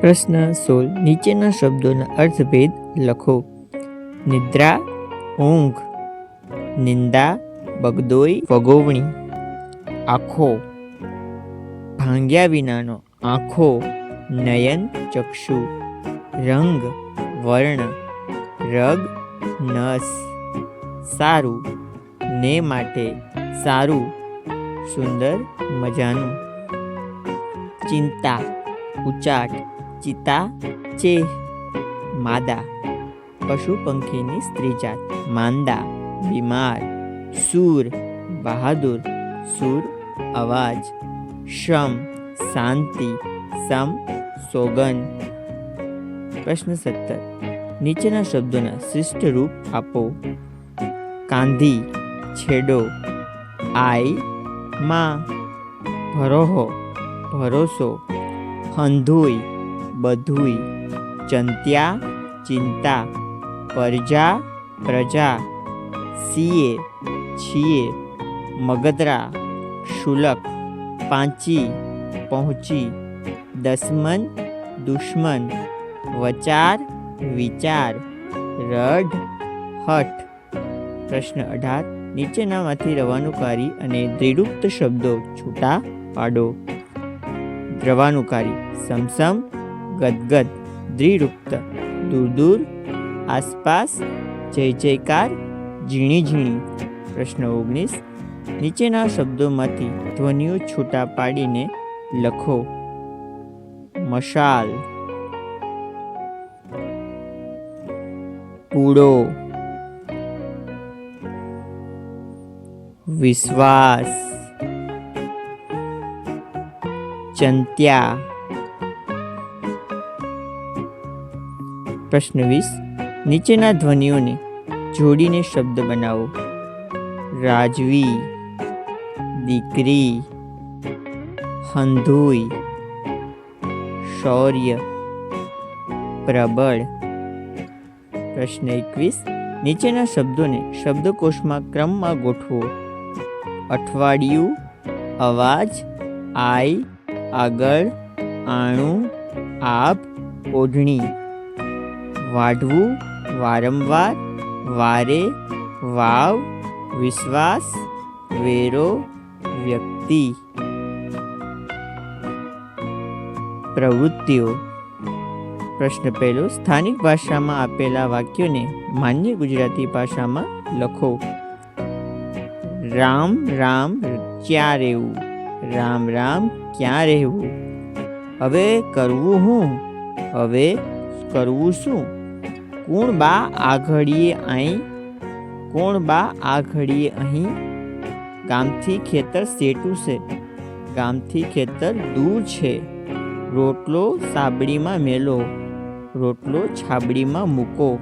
પ્રશ્ન સોળ. નીચેના શબ્દોના અર્થભેદ લખો. નિદ્રા, ઊંઘ. નિંદા, બગદોઈ, વગોવણી. આખો. ભાંગ્યા વિનાનો આંખો. નયન, ચક્ષુ. રંગ, વર્ણ. રગ, નસ. સારું. ને માટે સારું. સુંદર, મજાનું. ચિંતા, ઉચાટ. ચિતા ચેહ માદા પશુ પંખીની સ્ત્રીજાત. માંદા, બીમાર, સૂર, બહાદુર, સૂર, અવાજ, શ્રમ, શાંતિ, સમ સોગન પ્રશ્ન સત્તર. નીચેના શબ્દોના શિષ્ટ રૂપ આપો. કાંધી, છેડો, આઈ, માં, ભરોહો, ભરોસો, હંધુઈ બધુઈ ચંત્યા, ચિંતા. પરજા, પ્રજા. સીએ, છીએ. મગદરા, શુલક. પાંચી, પહોંચી. દસમન, દુશ્મન. વચાર, વિચાર. રઢ, હઠ. પ્રશ્ન અઢાર. નીચેનામાંથી રવાનુકારી અને દ્રિડુપ્ત શબ્દો છૂટા પાડો. દ્રવાનુકારી. સમસમ ગદગદ દ્રિડુક્ત દૂર દૂર આસપાસ, જય જયકાર, ઝીણી ઝીણી. પ્રશ્ન ઓગણીસ, નીચેના શબ્દોમાંથી ધ્વનિઓ છૂટા પાડીને લખો. મશાલ. પૂડો. વિશ્વાસ. ચંત્યા. પ્રશ્ન વીસ. નીચેના ધ્વનિઓને જોડીને શબ્દ બનાવો. રાજવી, દીકરી, હંધુઈ, શૌર્ય, પ્રબળ. પ્રશ્ન એકવીસ. નીચેના શબ્દોને શબ્દકોશમાં ક્રમમાં ગોઠવો. અઠવાડિયું, અવાજ, આઈ, આગળ, આણું, આપ, ઓઢણી. વાઢવું, વારંવાર, વારે, વાવ, વિશ્વાસ, વેરો, વ્યક્તિ. પ્રવૃત્તિઓ. પ્રશ્ન પહેલો, સ્થાનિક ભાષામાં આપેલા વાક્યોને માન્ય ગુજરાતી ભાષામાં લખો. રામ રામ, ક્યાં રહેવું? રામ રામ, ક્યાં રહેવું? હવે કરવું હું? હવે કરવું શું? કોણ બા આઘડીએ અહીં કોણ બા આઘડીએ અહીં? ગામથી ખેતર સેટું છે. ગામથી ખેતર દૂર છે. રોટલો સાબડીમાં મેલો. રોટલો છાબડીમાં મૂકો.